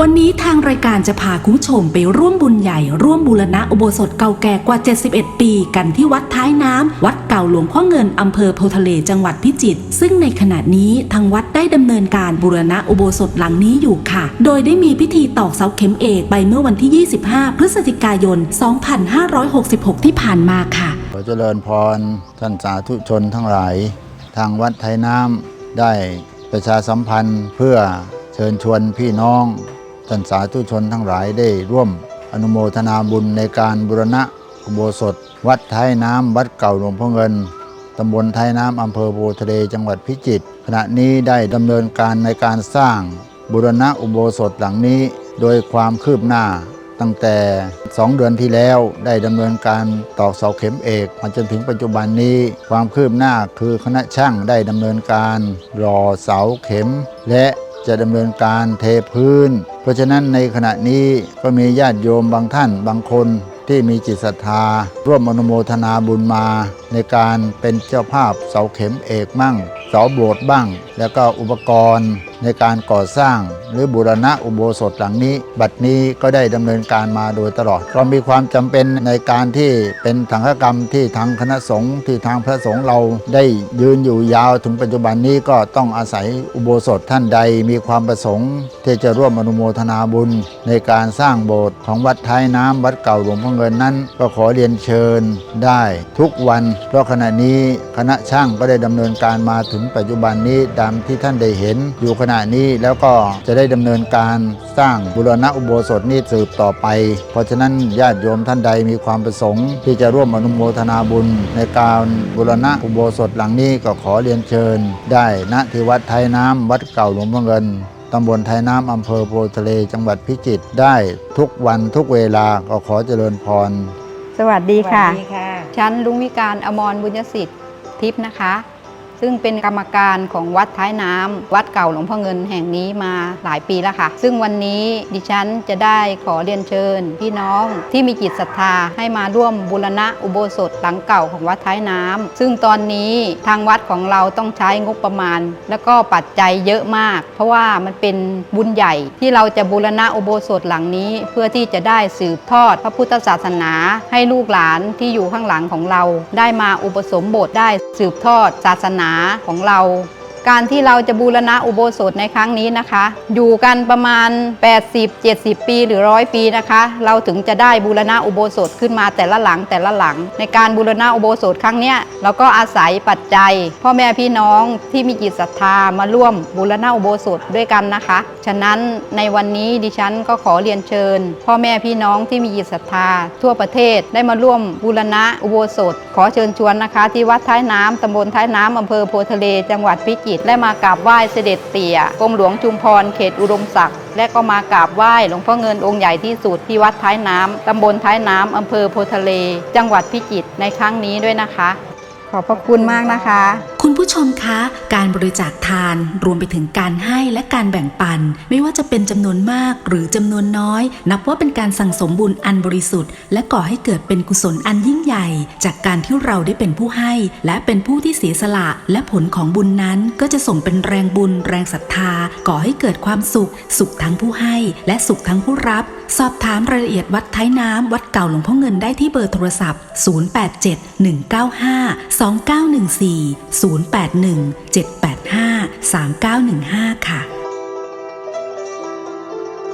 วันนี้ทางรายการจะพาคุณผู้ชมไปร่วมบุญใหญ่ ร่วมบูรณะอุโบสถเก่าแก่กว่า 71 ปี กันที่วัดท้ายน้ำ วัดเก่าหลวงพ่อเงินอำเภอโพธิ์ทะเลจังหวัดพิจิตร ซึ่งในขณะนี้ทางวัดได้ดำเนินการบูรณะอุโบสถหลังนี้อยู่ค่ะ โดยได้มีพิธีตอกเสาเข็มเอกไปเมื่อวันที่ 25 พฤศจิกายน 2566 ที่ผ่านมาค่ะ ขอเจริญพรท่านสาธุชนทั้งหลาย ทางวัดไทยน้ำได้ประชาสัมพันธ์เพื่อเชิญชวนพี่น้อง ท่านสาธุชนทั้งหลายได้ร่วมอนุโมทนาบุญในการบุรณะอุโบสถ วัดไทยน้ำวัดเก่าหลวงพ่อเงินตำบลไทยน้ำอำเภอโพทะเลจังหวัดพิจิตรขณะนี้ได้ดำเนินการในการสร้างบุรณะอุโบสถหลังนี้ โดยความคืบหน้าตั้งแต่ 2 เดือนที่แล้วได้ดำเนินการตอกเสาเข็มเอกมาจนถึงปัจจุบันนี้ ความคืบหน้าคือคณะช่างได้ดำเนินการรอเสาเข็ม และ จะดำเนินการเทพื้น เพราะฉะนั้นในขณะนี้ก็มีญาติโยมบางท่านบางคนที่มีจิตศรัทธา ร่วมอนุโมทนาบุญมา ในการเป็นเจ้าภาพเสาเข็มเอกมั่งเสาโบสถ์บ้าง แล้วก็อุปกรณ์ในการก่อสร้าง หรือบูรณะอุโบสถหลังนี้ บัดนี้ก็ได้ดำเนินการมาโดยตลอดเรามีความจำเป็นในการที่เป็นสังฆกรรมที่ทางคณะสงฆ์ที่ทางพระสงฆ์เราได้ยืนอยู่ยาวถึงปัจจุบันนี้ก็ต้องอาศัยอุโบสถท่านใดมีความประสงค์ ที่จะร่วมอนุโมทนาบุญ ในการสร้างโบสถ์ของวัดท้ายน้ำวัดเก่าหลวงพ่อเงินนั้น ก็ขอเรียนเชิญได้ทุกวันเพราะขณะนี้คณะช่างก็ได้ดำเนินการมาถึงปัจจุบันนี้ตามที่ท่านได้เห็น อยู่ขณะนี้แล้วก็จะได้ดำเนินการสร้างบุรณะอุโบสถนี้สืบต่อไป เพราะฉะนั้นญาติโยมท่านใดมีความประสงค์ ที่จะร่วมอนุโมทนาบุญ ในการบุรณะอุโบสถหลังนี้ก็ขอเรียนเชิญ ได้ณที่วัดไทยน้ำวัดเก่าหลวงพ่อเงินตำบลไทยน้ำอำเภอโพธิ์ทะเล จังหวัดพิจิตรได้ทุกวันทุกเวลาก็ขอเจริญพร สวัสดีค่ะสวัสดีค่ะ ฉันลุงวิการอมรบุญยสิทธิ์ทิพย์นะคะ ซึ่งเป็นกรรมการของวัดท้ายน้ำวัดเก่าหลวงพ่อเงินแห่งนี้มาหลายปีแล้วค่ะ ซึ่งวันนี้ดิฉันจะได้ขอเรียนเชิญ พี่น้องที่มีจิตศรัทธาให้มาร่วมบูรณะอุโบสถหลังเก่าของวัดท้ายน้ำซึ่งตอนนี้ทางวัดของเราต้องใช้งบประมาณ แล้วก็ปัจจัยเยอะมาก เพราะว่ามันเป็นบุญใหญ่ที่เราจะบูรณะอุโบสถหลังนี้ เพื่อที่จะได้สืบทอดพระพุทธศาสนา ให้ลูกหลานที่อยู่ข้างหลังของเรา ได้มาอุปสมบทได้สืบทอดศาสนาของเรา การที่เราจะบูรณะอุโบสถในครั้งนี้นะคะ อยู่กันประมาณ 80-70 ปีหรือร้อยปีนะคะ เราถึงจะได้บูรณะอุโบสถขึ้นมาแต่ละหลังแต่ละหลัง ในการบูรณะอุโบสถครั้งนี้เราก็อาศัยปัจจัย พ่อแม่พี่น้องที่มีจิตศรัทธามาร่วมบูรณะอุโบสถด้วยกันนะคะ ฉะนั้นในวันนี้ดิฉันก็ขอเรียนเชิญ พ่อแม่พี่น้องที่มีจิตศรัทธา ทั่วประเทศได้มาร่วมบูรณะอุโบสถ ขอเชิญชวนนะคะ ที่วัดท้ายน้ำตำบลท้ายน้ำอำเภอโพทะเลจังหวัดพิจิตรและมากราบไหว้เสด็จเตี่ยกรมหลวงชุมพรเขตอุดมศักดิ์และก็มากราบไหว้หลวงพ่อเงินองค์ใหญ่ที่สุดที่วัดท้ายน้ำตำบลท้ายน้ำอำเภอโพทะเล จังหวัดพิจิตรในครั้งนี้ด้วยนะคะ ขอบพระคุณมากนะคะ คุณผู้ชมคะ การบริจาคทานรวมไปถึงการให้และการแบ่งปัน ไม่ว่าจะเป็นจำนวนมากหรือจำนวนน้อย นับว่าเป็นการสั่งสมบุญอันบริสุทธิ์ และก่อให้เกิดเป็นกุศลอันยิ่งใหญ่ จากการที่เราได้เป็นผู้ให้ และเป็นผู้ที่เสียสละและผลของบุญนั้น ก็จะส่งเป็นแรงบุญ แรงศรัทธา ก่อให้เกิดความสุข สุขทั้งผู้ให้ และสุขทั้งผู้รับ สอบถามรายละเอียดวัดท้ายน้ำวัดเก่าหลวงพ่อเงินได้ที่เบอร์โทรศัพท์ 087 195 2914 081 785 3915 ค่ะ